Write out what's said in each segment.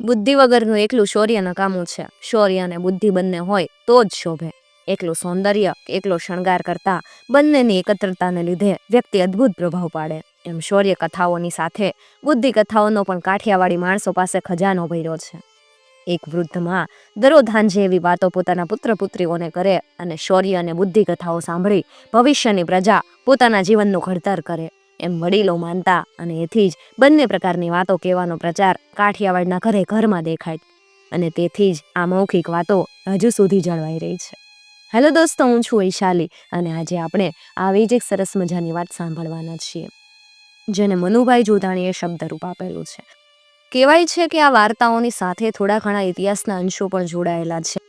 બુદ્ધિ વગરનું એકલું શૌર્ય નકામું છે. શૌર્ય અને બુદ્ધિ બંને હોય તો જ શોભે. એકલું સૌંદર્ય, એકલો શણગાર કરતા બંનેની એકત્રતાને લીધે વ્યક્તિ અદ્ભુત પ્રભાવ પાડે. એમ શૌર્ય કથાઓની સાથે બુદ્ધિ કથાઓનો પણ કાઠિયાવાડી માણસો પાસે ખજાનો ભર્યો છે. એક વૃદ્ધમાં દરરોજ એવી વાતો પોતાના પુત્ર પુત્રીઓને કરે અને શૌર્ય અને બુદ્ધિ કથાઓ સાંભળી ભવિષ્યની પ્રજા પોતાના જીવનનું ઘડતર કરે. એમ વડીલો માનતા અને એથી જ બંને પ્રકારની વાતો કહેવાનો પ્રચાર કાઠિયાવાડના ઘરે ઘરમાં દેખાય અને તેથી જ આ મૌખિક વાતો હજુ સુધી જળવાઈ રહી છે. હેલો દોસ્તો, હું છું વૈશાલી અને આજે આપણે આવી જ એક સરસ મજાની વાત સાંભળવાના છીએ, જેને મનુભાઈ જોધાણીએ શબ્દરૂપ આપેલું છે. કહેવાય છે કે આ વાર્તાઓની સાથે થોડા ઘણા ઇતિહાસના અંશો પણ જોડાયેલા છે.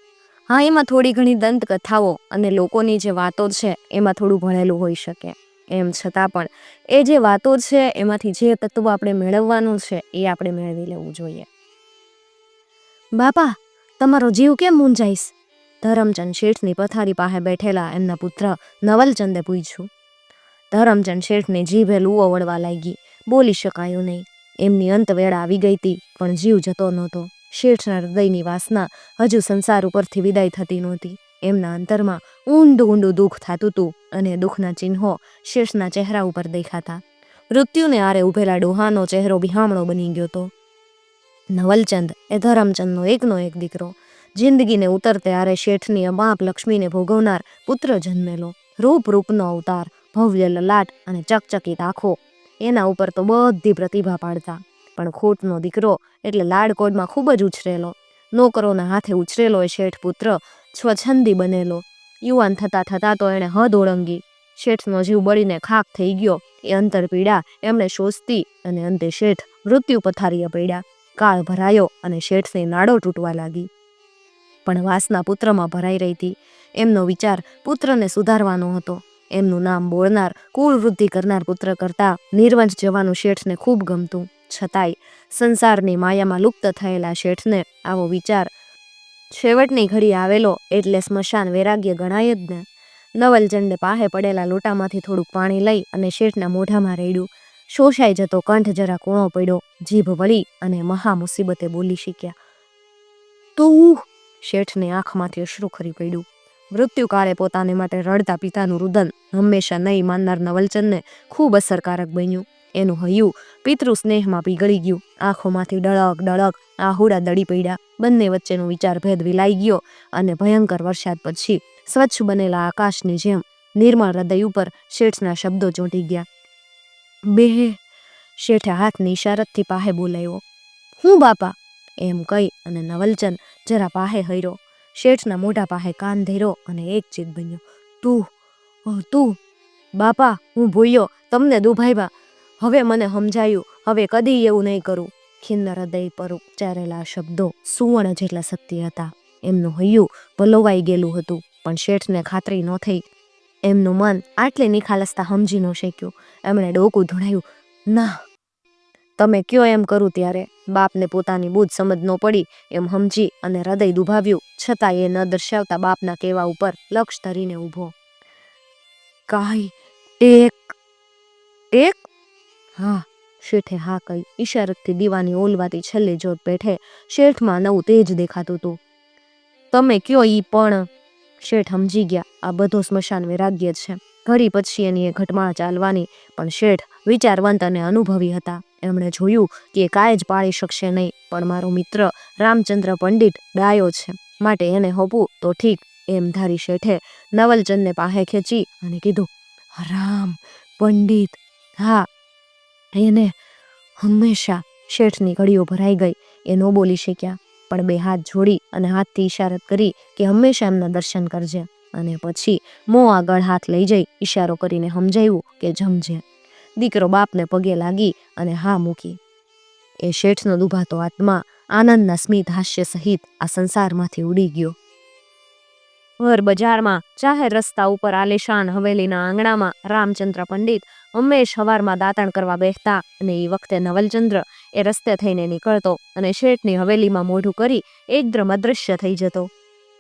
હા, એમાં થોડી ઘણી દંતકથાઓ અને લોકોની જે વાતો છે, એમાં થોડું ભણેલું હોઈ શકે. એમ છતાં પણ એ જે વાતો છે, એમાંથી જે તત્વ આપણે મેળવવાનું છે, એ આપણે મેળવી લેવું જોઈએ. બાપા, તમારો જીવ કેમ મૂંઝાઈશ? ધરમચંદ શેઠની પથારી પાસે બેઠેલા એમના પુત્ર નવલચંદે પૂછ્યું. ધરમચંદ શેઠની જીભે લૂવો વળવા લાગી. બોલી શકાયું નહીં. એમની અંતવેળા આવી ગઈ હતી, પણ જીવ જતો નહોતો. શેઠના હૃદયની વાસના હજુ સંસાર ઉપરથી વિદાય થતી નહોતી. એમના અંતરમાં ઊંડું ઊંડું દુઃખ થતું હતું અને દુઃખના ચિહ્નો શેષના ચહેરા ઉપર દેખાતા. મૃત્યુને આરે ઉભેલા ડોહાનો ચહેરો બિહામણો બની ગયો હતો નવલચંદ એ ધરમચંદનો એકનો એક દીકરો. જિંદગીને ઉતરતે આરે શેઠની અમાપ લક્ષ્મીને ભોગવનાર પુત્ર જન્મેલો. રૂપ રૂપનો અવતાર, ભવ્ય લલાટ અને ચકચકિત આંખો એના ઉપર તો બધી પ્રતિભા પાડતા. પણ ખોટનો દીકરો એટલે લાડકોડમાં ખૂબ જ ઉછરેલો. નોકરોના હાથે ઉછરેલો એ શેઠ પુત્ર સ્વચ્છંદી બનેલો. યુવાન થતાં થતાં તો એણે હદ ઓળંગી. શેઠનો જીવ બળીને ખાક થઈ ગયો એ અંતર પીડા એમણે શોષતી અને અંતે શેઠ મૃત્યુ પથારીએ પડ્યા. કાળ ભરાયો અને શેઠની નાડો તૂટવા લાગી. પણ વાસના પુત્રમાં ભરાઈ રહી હતી. એમનો વિચાર પુત્રને સુધારવાનો હતો. એમનું નામ બોલનાર કુળ વૃદ્ધિ કરનાર પુત્ર કરતા નિર્વંશ જવાનું શેઠને ખૂબ ગમતું. છતાંય સંસારની માયામાં લુપ્ત થયેલા શેઠને આવો વિચાર છેવટની ઘડી આવેલો એટલે સ્મશાન વૈરાગ્ય ગણાય જ ને. નવલચંદે પાહે પડેલા લોટામાંથી થોડુંક પાણી લઈ અને શેઠના મોઢામાં રેડ્યું. શોષાઈ જતો કંઠ જરા કૂણો પડ્યો, જીભ વળી અને મહા મુસીબતે બોલી શીખ્યા. તો શેઠને આંખમાંથી અશ્રુ ખરી પડ્યું. મૃત્યુકાળે પોતાને માટે રડતા પિતાનું રુદન હંમેશા નહીં માનનાર નવલચંદને ખૂબ અસરકારક બન્યું. એનું હૈયું, પિતૃ સ્નેહમાં પીગળી ગયું. આંખોમાંથી ડળક ડળક આહુડા દળી પડ્યા બંને વચ્ચેનો વિચાર ભેદ વિલાઈ ગયો અને ભયંકર વરસાદ પછી સ્વચ્છ બનેલા આકાશની જેમ નિર્મળ હૃદય ઉપર શેઠના શબ્દો ચોંટી ગયા. બે શેઠે હાથની ઇશારતથી પાહે બોલાવ્યો હું બાપા, એમ કહી અને નવલચંદ જરા પાહે હર્યો શેઠના મોઢા પાહે કાન ધેરો અને એક ચીત બન્યો, તું તું, બાપા, હું ભૂલ્યો, તમને દુભાવ્યા હવે મને સમજાયું, હવે કદી એવું નહીં કરું. ખિન્ન હૃદય પર ઉચ્ચારેલા શબ્દો સુવર્ણ જેટલા શક્તિ હતા. એમનું હૈયું ભલોવાઈ ગયેલું હતું, પણ શેઠને ખાતરી ન થઈ. એમનું મન આટલી નિખાલસતા સમજી ન શક્યું. એમણે ડોકું ધોળાયું ના, તમે કયો એમ કરું ત્યારે? બાપને પોતાની બુદ્ધ સમજ ન પડી એમ સમજી અને હૃદય દુભાવ્યું, છતાં એ ન દર્શાવતા બાપના કહેવા ઉપર લક્ષ ધરીને ઊભો. કાંઈ, એક એક? હા શેઠે હા કહી, ઈશારતથી દીવાની ઓલવાતી છેલ્લે જોત પેઠે શેઠમાં નવું તેજ દેખાતું હતું. તમે કયો ઈ પણ? શેઠ સમજી ગયા, આ બધો સ્મશાન વૈરાગ્ય છે. ઘડી પછી એની એ ઘટમાળ ચાલવાની. પણ શેઠ વિચારવંત અને અનુભવી હતા. એમણે જોયું કે એ કાંઈ જ પાળી શકશે નહીં, પણ મારો મિત્ર રામચંદ્ર પંડિત ડાયો છે. માટે એને હોપું તો ઠીક. એમ ધારી શેઠે નવલચંદને પાસે ખેંચી અને કીધું, રામ પંડિત. હા એને હંમેશા શેઠની ઘડીઓ ભરાઈ ગઈ. એ ન બોલી શક્યા, પણ બે હાથ જોડી અને હાથથી ઇશારત કરી કે હંમેશા એમના દર્શન કરજે. અને પછી મો આગળ હાથ લઈ જઈ, ઈશારો કરીને સમજાવ્યું કે જમજે. દીકરો બાપને પગે લાગી અને હા મૂકી. એ શેઠનો દુભાતો આત્મા આનંદના સ્મિત હાસ્ય સહિત આ સંસારમાંથી ઉડી ગયો. વર બજારમાં જાહેર રસ્તા ઉપર આલિશાન હવેલીના આંગણામાં રામચંદ્ર પંડિત હંમેશ હવારમાં દાંતણ કરવા બેસતા અને એ વખતે નવલચંદ્ર એ રસ્તે થઈને નીકળતો અને શેઠની હવેલીમાં મોઢું કરી એકદમ અદૃશ્ય થઈ જતો.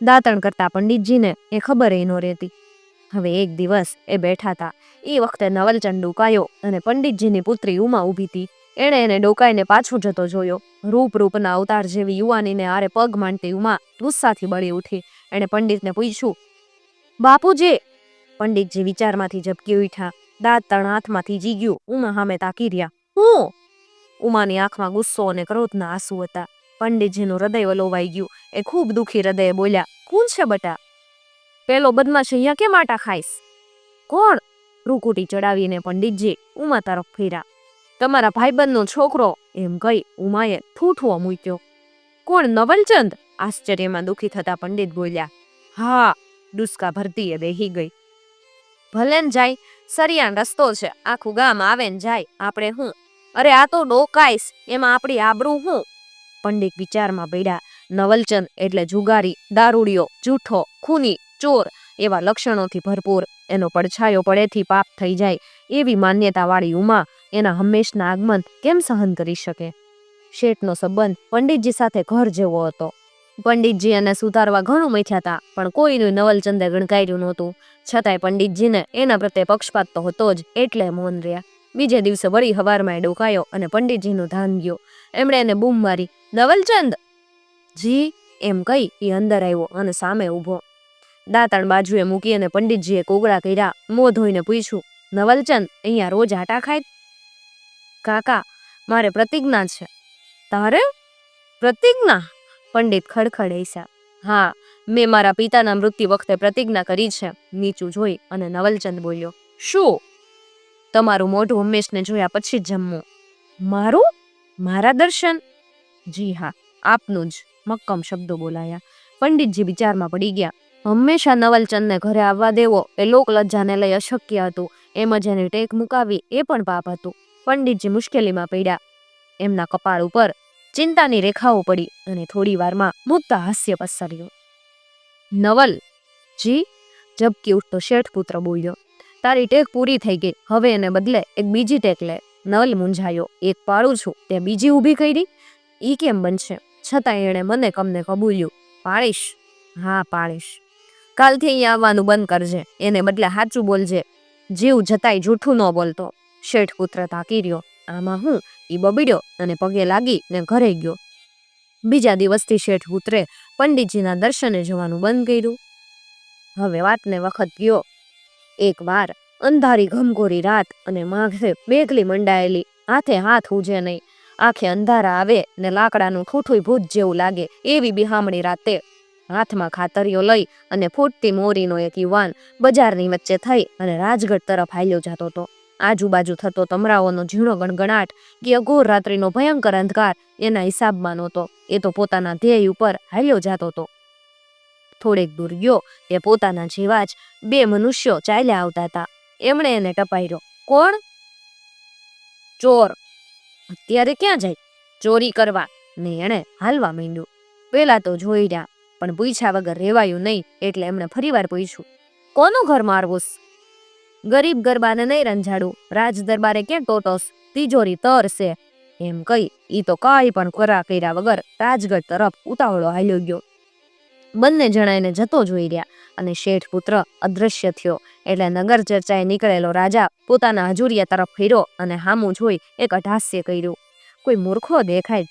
દાતણ કરતા પંડિતજીને એ ખબર ન રહેતી. હવે એક દિવસ એ બેઠા હતા એ વખતે નવલચંદ ડુકાયો અને પંડિતજીની પુત્રી ઉમા ઊભી હતી એણે એને ડોકાઈને પાછો જતો જોયો. રૂપ રૂપના અવતાર જેવી યુવાનીને આરે પગ માંડતી ઉમા ગુસ્સાથી બળી ઉઠી. એણે પંડિતને પૂછ્યું બાપુજી પંડિતજી વિચારમાંથી ઝબકી ઉઠ્યા, દાંત તણ હાથમાંથી જીગ્યું ઉમા સામે તાકી રહ્યા, હું? ઉમાની આંખમાં ગુસ્સો અને ક્રોધના આંસુ હતા. પંડિતજીનું હૃદય વલોવાઈ ગયું, એ ખૂબ દુઃખી હૃદયે બોલ્યા, કોણ છે બટા? પેલો બદમાશ અહીંયા કેમ આટા ખાઈશ? કોણ? રૂકુટી ચડાવીને પંડિતજી ઉમા તરફ ફેર્યા, તમારા ભાઈબંધનો છોકરો, એમ કહી ઉમાએ ઠૂઠવો મૂક્યો. કોણ? નવલચંદ? આશ્ચર્યમાં દુખી થતા પંડિત બોલ્યા, હા, ડુસકા ભરતીએ બેહી ગઈ. ભલે ને જાય સરિયાન રસ્તો છે, આખું ગામ આવે ને જાય, આપણે હું? અરે આ તો ડોકાઈશ એમાં આપણી આબરૂ હું? પંડિત વિચારમાં પડ્યા નવલચંદ એટલે જુગારી, દારૂડિયો જૂઠો ખૂની, ચોર, એવા લક્ષણોથી ભરપૂર. એનો પડછાયો પડેથી પાપ થઈ જાય, એવી માન્યતાવાળી ઉમા એના હંમેશના આગમન કેમ સહન કરી શકે? શેઠનો સંબંધ પંડિતજી સાથે ઘર જેવો હતો. પંડિતજી એને સુધારવા ઘણું મથ્યા હતા, પણ કોઈનું નવલચંદે ગણકાર્યું નહોતું. છતાંય પંડિતજીને એના પ્રત્યે પક્ષપાત તો હતો જ, એટલે મૌન રહ્યા. બીજે દિવસે વળી હવારમાં ડોકાયો અને પંડિતજીનું ધાન ગયો. એમણે એને બૂમ મારી, નવલચંદ! જી. એમ કહી એ અંદર આવ્યો અને સામે ઊભો. દાંતણ બાજુએ મૂકી અને પંડિતજીએ કોગળા કર્યા. મોં ધોઈને પૂછ્યું, નવલચંદ, અહીંયા રોજ આટા ખાય? કાકા, મારે પ્રતિજ્ઞા છે. તારે? પ્રતિજ્ઞા? પંડિત ખડખડે હસ્યા હા, મેં મારા પિતાના મૃત્યુ વખતે પ્રતિજ્ઞા કરી છે. નીચું જોઈ અને નવલચંદ બોલ્યો, શું? તમારું મોઢું હંમેશને જોયા પછી જમવું. મારું? મારા દર્શન? જી હા, આપનું જ. મક્કમ શબ્દો બોલાયા. પંડિતજી વિચારમાં પડી ગયા. હંમેશા નવલચંદને ઘરે આવવા દેવો એ લોકલજ્જાને લઈ અશક્ય હતું. એમ જ એની ટેક મુકાવી એ પણ પાપ હતું. પંડિતજી મુશ્કેલીમાં પડ્યા એમના કપાળ ઉપર ચિંતાની રેખાઓ પડી અને થોડી વારમાં મુક્ત હાસ્ય પસર્યું. નવલ. જી ઝબકી ઉઠતો શેઠ પુત્ર બોલ્યો, તારી ટેક પૂરી થઈ ગઈ, હવે એને બદલે એક બીજી ટેક લે. નવલ મૂંઝાયો, એક પાડું છું, તે બીજી ઊભી કરી? ઈ કેમ બનશે? છતાં એણે મને કમને કબૂલ્યું, પાળીશ. હા, પાળીશ. કાલથી અહીંયા આવવાનું બંધ કરજે, એને બદલે સાચું બોલજે. જીવ જતાય જૂઠું ન બોલતો. શેઠ પુત્ર તાકી રહ્યો. આમાં હું એ બબડ્યો અને પગે લાગી ને ઘરે ગયો. બીજા દિવસથી શેઠ ઉતરે પંડિતજીના દર્શને જવાનું બંધ કર્યું. હવે વાતને વખત ગયો. એકવાર અંધારી ઘમઘોરી રાત અને માઘે બેગલી મંડાયેલી, હાથે હાથ ઉજે નહીં. આંખે અંધારા આવે ને લાકડાનું ઠૂઠું ભૂત જેવું લાગે એવી બિહામણી રાતે. હાથમાં ખાતરીઓ લઈ અને ફૂટતી મોરીનો એક યુવાન બજારની વચ્ચે થઈ અને રાજગઢ તરફ હાલ્યો જતો હતો આજુબાજુ થતો તમરાઓનો ઝીણો ગણગણાટ કે અઘોર રાત્રિનો ભયંકર અંધકાર એના હિસાબમાં નહોતો. એ તો પોતાના ધ્યેય ઉપર હાલ્યો જતો હતો. થોડેક દૂર ગયો, એ પોતાના જેવા જ બે મનુષ્યો ચાલ્યા આવતા હતા. એમણે એને ટપાર્યો, કોણ? ચોર. અત્યારે ક્યાં જાય? ચોરી કરવા. ને એણે હાલવા માંડ્યું. પેલા તો જોઈ રહ્યા, પણ પૂછ્યા વગર રેવાયું નહીં એટલે એમણે ફરીવાર પૂછ્યું, કોનું ઘર મારવુંસ ગરીબ ગરબાને નહીં રંજાડું. રાજ દરબારે ક્યાં ટોટોસ? તિજોરી તરશે એમ કહી, ઈ તો કાંઈ પણ ખરા કર્યા વગર રાજગઢ તરફ ઉતાવળો હાલ્યો ગયો. બંને જણા એને જતો જોઈ રહ્યા અને શેઠ પુત્ર અદૃશ્ય થયો. એટલે નગર ચર્ચાએ નીકળેલો રાજા પોતાના હજુરિયા તરફ ફેર્યો અને હામું જોઈ એક અઢાસ્ય કર્યું. કોઈ મૂર્ખો દેખાય?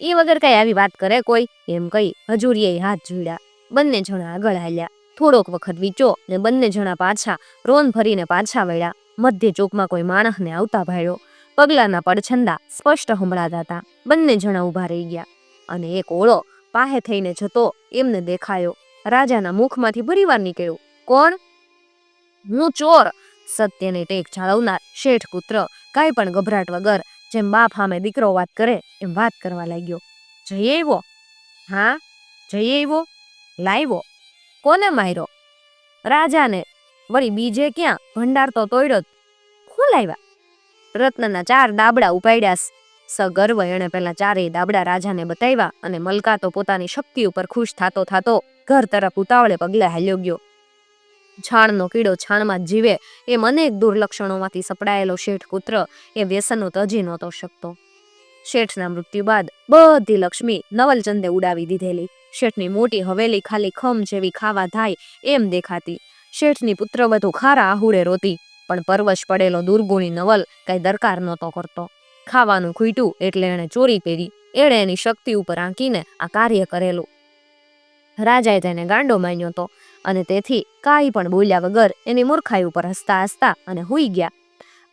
એ વગર કઈ આવી વાત કરે કોઈ? એમ કહી હજુરીએ હાથ જોડ્યા. બંને જણા આગળ હાલ્યા. થોડોક વખત વીચો ને બંને જણા પાછા રોન ભરીને પાછા વળ્યા. મધ્ય ચોકમાં કોઈ માણસને આવતા ભાળ્યો. પગલાના પડછંદા સ્પષ્ટ સંભળાતા હતા. બંને જણા ઊભા રહી ગયા અને એક ઓળો પાહે થઈને જતો એમને દેખાયો. રાજાના મુખમાંથી ભરીવાર નીકળ્યું. કોણ? હું ચોર. સત્યને ટેક જાળવનાર શેઠ પુત્ર. કાંઈ પણ ગભરાટ વગર જેમ બાપ સામે દીકરો વાત કરે એમ વાત કરવા લાગ્યો. જઈ આવ્યો. હા? જઈ આવ્યો? લાવ્યો? કોને માર્યો? રાજાને. વળી બીજે ક્યાં? ભંડાર તો તોડ્યો. હું લાવ્યા? રત્નના ચાર દાબડા ઉપાડ્યા સગર્વ એણે પેલા ચારેય દાબડા રાજાને બતાવ્યા અને મલકા તો પોતાની શક્તિ ઉપર ખુશ થાતો થાતો ઘર તરફ ઉતાવળે પગલે હાલ્યો ગયો. છાણનો કીડો છાણમાં જીવે એમ અનેક દુર્લક્ષણોમાંથી સપડાયેલો શેઠ પુત્ર એ વ્યસનો તજી નહોતો શકતો. શેઠના મૃત્યુ બાદ બધી લક્ષ્મી નવલચંદે ઉડાવી દીધેલી. શેઠની મોટી હવેલી ખાલી ખમ જેવી ખાવા થાય એમ દેખાતી. શેઠની પુત્રવધુ ખારા આહુડે રોતી, પણ પરવશ પડેલો દુર્ગુણી નવલ કઈ દરકાર નહોતો કરતો. ખાવાનું ખૂટ્યું એટલે એણે ચોરી પેરી એણે એની શક્તિ ઉપર આંકીને આ કાર્ય કરેલું. રાજાએ તેને ગાંડો માન્યો હતો અને તેથી કાંઈ પણ બોલ્યા વગર એની મૂર્ખાઈ ઉપર હસતા હસતા અને હુઈ ગયા.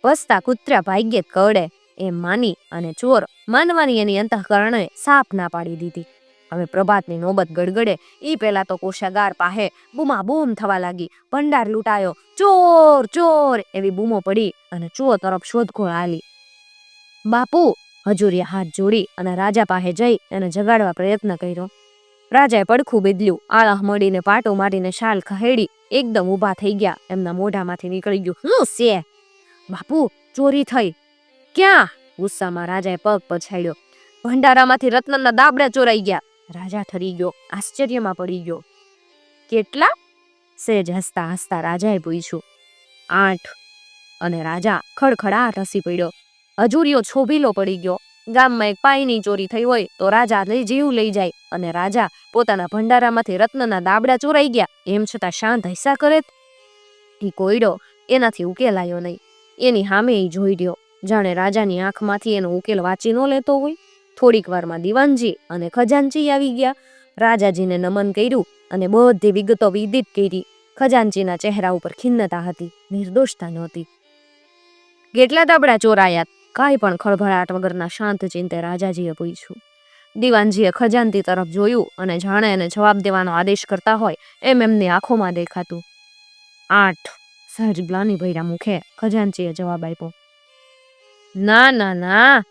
વસતા કૂતરા ભાગ્યે જ કરડે એમ માની અને ચોર માનવાની એની અંતઃકરણે સાપ ના પાડી દીધી. હવે પ્રભાતની નોબત ગડગડે એ પેલા તો કોષાગાર પાહે બૂમા બૂમ થવા લાગી. ભંડાર લૂંટાયો, ચોર ચોર, એવી બૂમો પડી અને ચોર તરફ શોધખોળ આલી. બાપુ હજુરિયા હાથ જોડી અને રાજા પાસે જઈ એને જગાડવા પ્રયત્ન કર્યો. રાજાએ પડખું બેદલ્યું, આળહ મળીને પાટો મારીને શાલ ખહેડી, એકદમ ઊભા થઈ ગયા, એમના મોઢામાંથી નીકળી ગયું, હું સે બાપુ, ચોરી થઈ. ક્યાં? ગુસ્સામાં રાજાએ પગ પછાડ્યો. ભંડારામાંથી રત્નના દાબડા ચોરાઈ ગયા. રાજા ઠરી ગયો, આશ્ચર્યમાં પડી ગયો. કેટલા? સેજ હસતા હસતા રાજાએ પૂછ્યું. આઠ. અને રાજા ખડખડાટ હસી પડ્યો. હજુરીઓ છોભીલો પડી ગયો. ગામમાં એક પાઈની ચોરી થઈ હોય તો રાજા લઈ જીવ લઈ જાય અને રાજા પોતાના ભંડારામાંથી રત્નના દાબડા ચોરાઈ ગયા. એમ છતાં શાંત હૈસા કરે એ કોયડો એનાથી ઉકેલાયો નહીં. એની સામે જોઈ રહ્યો. જાણે રાજાની આંખમાંથી એનો ઉકેલ વાંચી ન લેતો હોય. થોડીક વારમાં દિવાનજી અને ખજાનચી આવી ગયા. રાજાજીને નમન કર્યું અને બધી વિગતો વિદિત કરી. ખજાનચીના ચહેરા ઉપર ખિન્નતા હતી, નિર્દોષતા નહોતી. કેટલા દાબડા ચોરાયા? કાંઈ પણ ખળભળાટ વગરના શાંત ચિંતે રાજાજીએ પૂછ્યું. દિવાનજીએ ખજાનતી તરફ જોયું અને જાણે એને જવાબ દેવાનો આદેશ કરતા હોય એમ એમની આંખોમાં દેખાતું. આઠ સહજ ગ્લાની ભૈરા મુખે ખજાનચીએ જવાબ આપ્યો. ના ના ના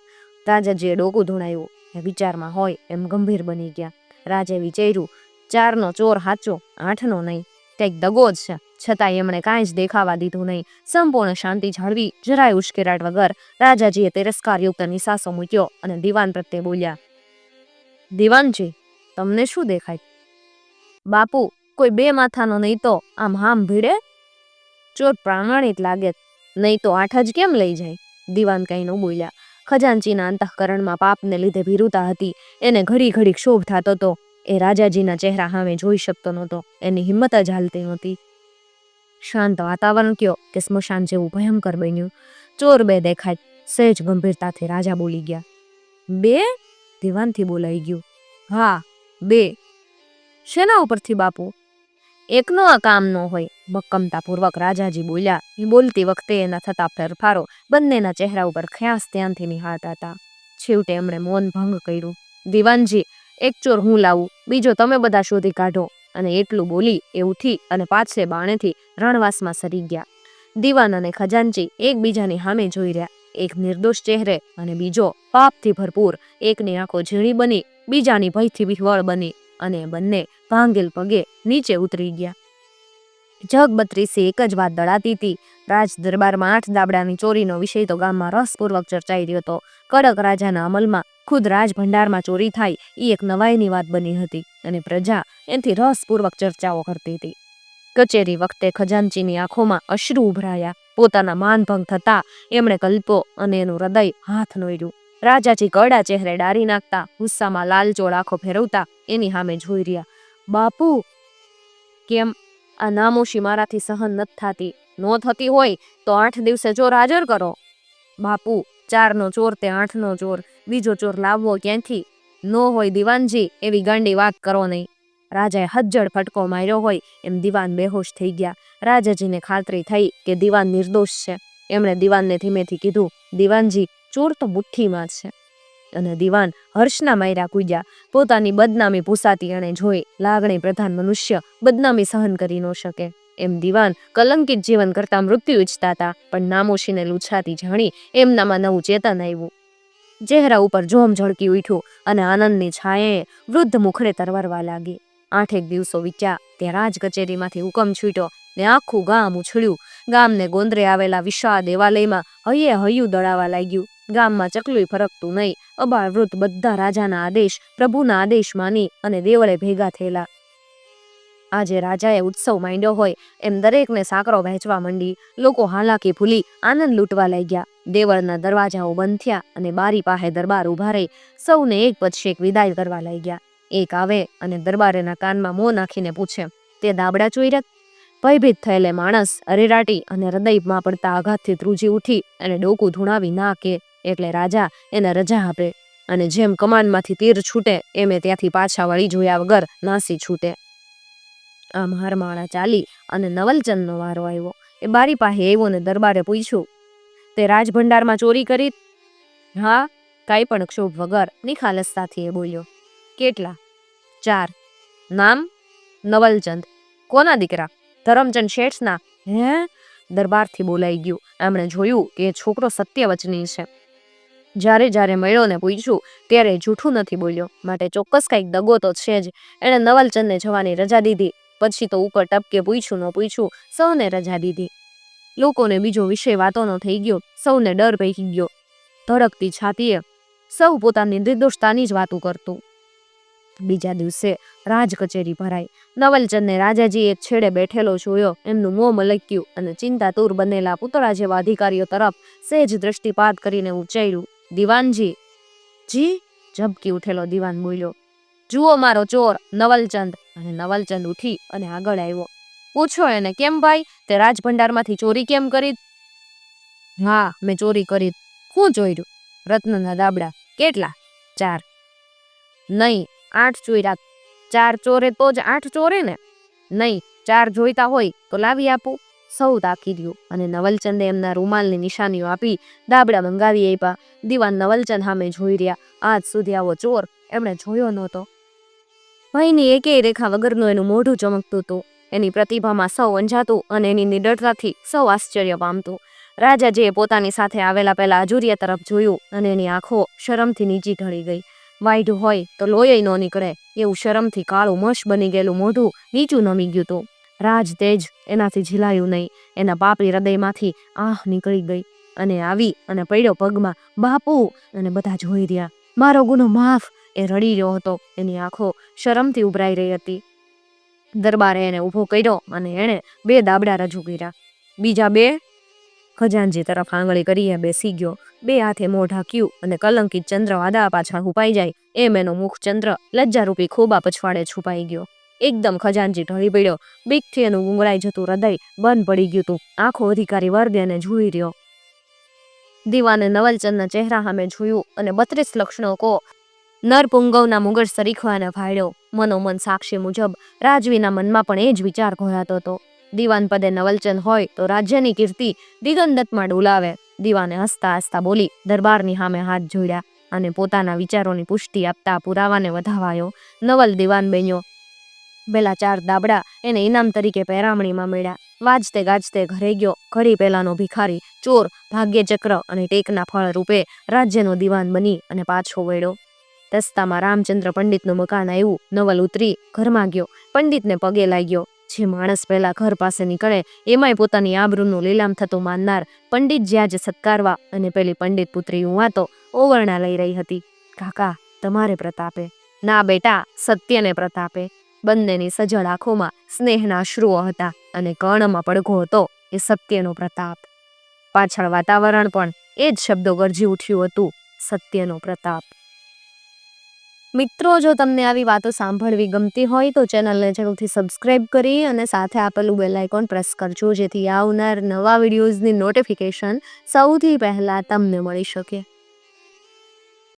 રાજાજીએ ડોકું ધૂણાયું એ વિચારમાં હોય એમ ગંભીર બની ગયા. રાજે વિચાર્યું ચારનો ચોર હાચો, આઠનો નહીં. કંઈક દગો જ છે. છતાંય એમણે કાંઈ જ દેખાવા દીધું નહીં. સંપૂર્ણ શાંતિ જાળવી, જરાય ઉશ્કેરાટ વગર રાજાજીએ તિરસ્કારયુક્ત નિસાસો મૂક્યો અને દિવાન પ્રત્યે બોલ્યા, દિવાનજી, તમને શું દેખાય? બાપુ, કોઈ બે માથાનો નહીં તો આમ હામ ભીડે? ચોર પ્રામાણિક લાગે. નહીં તો આઠ જ કેમ લઈ જાય? દિવાન કંઈ ન બોલ્યા ખજાનચીના અંતઃકરણમાં પાપને લીધે ભીરુતા હતી. એને ઘડી ઘડી ક્ષોભ થતો હતો. એ રાજાજીના ચહેરા સામે જોઈ શકતો નહોતો. એની હિંમત જ હાલતી નહોતી. શાંત વાતાવરણ કયો કે સ્મશાન જેવું ભયંકર બન્યું. ચોર બે દેખાય. સહેજ ગંભીરતાથી રાજા બોલી ગયા. બે? દિવાનથી બોલાઈ ગયું. હા, બે. શેના ઉપરથી બાપુ? એકનો આ કામ ન હોય. મક્કમતાપૂર્વક રાજાજી બોલ્યા બોલતી વખતે એના થતા ફેરફારો બંનેના ચહેરા ઉપર ખ્યાસ ધ્યાનથી નિહાળતા હતા. છેવટે એમણે મૌન ભંગ કર્યું. દિવાનજી, એક ચોર હું લાવું, બીજો તમે બધા શોધી કાઢો. અને એટલું બોલી એ ઉઠી અને પાછે બાણેથી રણવાસમાં સરી ગયા. દિવાન અને ખજાનચી એકબીજાની સામે જોઈ રહ્યા. એક નિર્દોષ ચહેરે અને બીજો પાપથી ભરપૂર, એકની આંખો ઝીણી બની, બીજાની ભયથી વિહવળ બની. અને બંને ભાંગેલ પગે નીચે ઉતરી ગયા. જગ બત્રીસે એક જ વાત દળાતી હતી. રાજ દરબારમાં આઠ દાબડાની ચોરીનો વિષય તો ગામમાં રસપૂર્વક ચર્ચાઈ રહ્યો હતો. કડક રાજાના અમલમાં ખુદ રાજ ચોરી થાય એ એક નવાઈની વાત બની હતી અને પ્રજા એથી રસપૂર્વક ચર્ચાઓ કરતી હતી. કચેરી વખતે ખજાનચીની આંખોમાં અશ્રુ ઉભરાયા. પોતાના માનભંગ થતા એમણે કલ્પો અને એનું હૃદય હાથ નોર્યું રાજાજી કડા ચહેરે ડારી નાખતા, ગુસ્સામાં લાલચોળ આંખો ફેરવતા એની સામે જોઈ રહ્યા. બાપુ, કેમ આ નામોશી મારાથી સહન નથી થતી? નો થતી હોય તો આઠ દિવસે ચોર હાજર કરો. બાપુ, ચારનો ચોર તે આઠનો ચોર. બીજો ચોર લાવવો ક્યાંથી? નો હોય દિવાનજી, એવી ગાંડી વાત કરો નહીં. રાજાએ હજ્જડ ફટકો માર્યો હોય એમ દિવાન બેહોશ થઈ ગયા. રાજાજીને ખાતરી થઈ કે દિવાન નિર્દોષ છે. એમણે દિવાનને ધીમેથી કીધું, દિવાનજી ચોર તો મુઠ્ઠીમાં છે. અને દિવાન હર્ષના માયરા કૂજ્યા. પોતાની બદનામી ભૂસાતી એણે જોઈ. લાગણી પ્રધાન મનુષ્ય બદનામી સહન કરી ન શકે. એમ દિવાન કલંકિત જીવન કરતા મૃત્યુ ઈચ્છતા હતા, પણ નામોશીને લૂછાતી જાણી એમનામાં નવું ચેતન આવ્યું. ચહેરા ઉપર જોમ ઝળકી ઉઠ્યું અને આનંદની છાયે વૃદ્ધ મુખડે તરવરવા લાગી. આઠેક દિવસો વીત્યા ત્યાં રાજ કચેરીમાંથી હુકમ છૂટ્યો ને આખું ગામ ઉછળ્યું. ગામને ગોંદરે આવેલા વિશાળ દેવાલયમાં હૈયે હૈયું દળાવા લાગ્યું. ગામમાં ચકલું ફરકતું નહીં. અબાળ વૃદ્ધ બધા રાજાના આદેશ, પ્રભુના આદેશ માની અને દેવળે ભેગા થયેલા. આજે રાજાએ ઉત્સવ માંડ્યો હોય એમ દરેકને સાકરો વહેંચવા માંડી. લોકો હાલાકી ભૂલી આનંદ લૂંટવા લાગ્યા. દેવળના દરવાજાઓ બંધ થયા અને બારી પાસે દરબાર ઊભા રહી. સૌને એક પછી એક વિદાય કરવા લાગ્યા. એક આવે અને દરબારેના કાનમાં મોં નાખીને પૂછે, તે દાબડા ચોર્યા ભયભીત થયેલે માણસ, અરેરાટી અને હૃદયમાં પડતા આઘાતથી ધ્રુજી ઉઠી અને ડોકું ધૂણાવી ના કે એટલે રાજા એને રજા આપે અને જેમ કમાનમાંથી તીર છૂટે, એમ એ ત્યાંથી પાછા વળી જોયા વગર નાસી છૂટે. આમ હારમાળા ચાલી અને નવલચંદનો વારો આવ્યો. એ બારી પાસે આવ્યો ને દરબારે પૂછ્યું, તે રાજભંડારમાં ચોરી કરી? હા, કાંઈ પણ ક્ષોભ વગર. નિખાલસતાથી એ બોલ્યો, કેટલા? ચાર. નામ? નવલચંદ. કોના દીકરા? ધરમચંદ શેઠના. હે? દરબારથી બોલાઈ ગયું. એમણે જોયું કે એ છોકરો સત્યવચની છે. જ્યારે જ્યારે મળ્યો ને પૂછ્યું, ત્યારે જૂઠું નથી બોલ્યો. માટે ચોક્કસ કંઈક દગો તો છે જ. એણે નવલચંદને જવાની રજા દીધી. પછી તો ઉપર ટપકે પૂછ્યું ન પૂછ્યું, સૌને રજા દીધી. લોકોને બીજો વિષય વાતોનો થઈ ગયો. સૌને ડર પૈકી ગયો. ધડકતી છાતીએ સૌ પોતાની નિર્દોષતાની જ વાતો કરતું. બીજા દિવસે રાજ કચેરી ભરાઈ. નવલચંદને રાજાજી એક છેડે બેઠેલો જોયો. એમનું મોં મલક્યું અને ચિંતાતુર બનેલા પૂતળા જેવા અધિકારીઓ તરફ સહેજ દ્રષ્ટિપાત કરીને ઉચ્ચાર્યું દિવાનજી. જી, ઝબકી ઉઠેલો દિવાન બોલ્યો. જુઓ મારો ચોર, નવલચંદ. અને નવલચંદ ઉઠી અને આગળ આવ્યો. પૂછો એને, કેમ ભાઈ? તે રાજભંડારમાંથી ચોરી કેમ કરી? હા, મેં ચોરી કરી. હું ચોર્યું? રત્નના દાબડા. કેટલા? ચાર. નહીં, આઠ ચોર્યા. ચાર ચોરે તો જ આઠ ચોરે ને? નહીં, ચાર જોઈતા હોય તો લાવી આપું. સૌ તાકી રહ્યું અને નવલચંદે એમના રૂમાલની નિશાનીઓ આપી દાબડા મંગાવી આપ્યા દીવાન નવલચંદ સામે જોઈ રહ્યા, આજ સુધી આવો ચોર એમણે જોયો નહોતો. ભયની એકેય રેખા વગરનું એનું મોઢું ચમકતું હતું. એની પ્રતિભામાં સૌ અંજાતું અને એની નિડરતાથી સૌ આશ્ચર્ય પામતું. રાજાજીએ પોતાની સાથે આવેલા પેલા અજુરિયા તરફ જોયું અને એની આંખો શરમથી નીચી ઢળી ગઈ. વાયઢું હોય તો લોહી ન નીકળે. એવું શરમથી કાળું મશ બની ગયેલું મોઢું નીચું નમી ગયું હતું. રાજ તેજ એનાથી ઝીલાયું નહીં. એના પાપી હૃદયમાંથી આહ નીકળી ગઈ અને આવી અને પડ્યો પગમાં, બાપુ! અને બધા જોઈ રહ્યા. મારો ગુનો માફ! એ રડી રહ્યો હતો. એની આંખો શરમથી ઉભરાઈ રહી હતી. દરબારે એને ઊભો કર્યો અને એણે બે દાબડા રજૂ કર્યા. બીજા બે ખજાનજી તરફ આંગળી કરીએ બેસી ગયો. બે હાથે મોં ઢાંક્યું અને કલંકિત ચંદ્ર વાદા પાછા છુપાઈ જાય એમ એનો મુખ ચંદ્ર લજ્જારૂપી ખોબા પછવાડે છુપાઈ ગયો. એકદમ ખજાનજી ઢળી પડ્યો. બીકથી એનું ગુંગળાઈ જતું હૃદય બંધ પડી ગયું તું આંખો અધિકારી વર્ગ એને જોઈ રહ્યો. દીવાને નવલચંદના ચહેરા સામે જોયું અને બત્રીસ લક્ષણો કો. નરપુંગવના મુગર સરીખવાને ફાડ્યો મનોમન સાક્ષી મુજબ રાજવીના મનમાં પણ એ જ વિચાર ઘોરાતો હતો. દીવાન પદે નવલચંદ હોય તો રાજ્યની કીર્તિ દિગંદતમાં ડોલાવે. દીવાને હસતા હસતા બોલી દરબારની સામે હાથ જોડ્યા અને પોતાના વિચારોની પુષ્ટિ આપતા પુરાવાને વધાવાયો. નવલ દીવાન બન્યો પેલા ચાર દાબડા એને ઇનામ તરીકે પેરામણીમાં મળ્યા. વાજતે ગાજતે ઘરે ગયો. ઘડી પહેલાનો ભિખારી, ચોર, ભાગ્યચક્ર અને ટેકના ફળ રૂપે રાજ્યનો દિવાન બની અને પાછો વળ્યો. રસ્તામાં રામચંદ્ર પંડિતનું મકાન આવ્યું. નવલ ઉતરી ઘરમાં ગયો. પંડિતને પગે લાગ્યો. જે માણસ પહેલા ઘર પાસે નીકળે એમાંય પોતાની આબરૂનું લીલામ થતું માનનાર પંડિત જ્યાં જ સત્કારવા અને પેલી પંડિત પુત્રી ઉવા તો ઓવરણા લઈ રહી હતી. કાકા, તમારે પ્રતાપે. ના બેટા, સત્યને પ્રતાપે. બંનેની સજળ આંખોમાં સ્નેહના શ્રુઓ હતા અને કર્ણમાં પડઘો હતો એ સત્યનો પ્રતાપ. પાછળ વાતાવરણ પણ એ જ શબ્દો ગરજી ઉઠ્યું હતું, સત્યનો પ્રતાપ. મિત્રો, જો તમને આવી વાતો સાંભળવી ગમતી હોય તો ચેનલને જરૂરથી સબસ્ક્રાઇબ કરી અને સાથે આપેલું બેલ આઇકોન પ્રેસ કરજો જેથી આવનાર નવા વિડીયોઝની નોટિફિકેશન સૌથી પહેલાં તમને મળી શકે.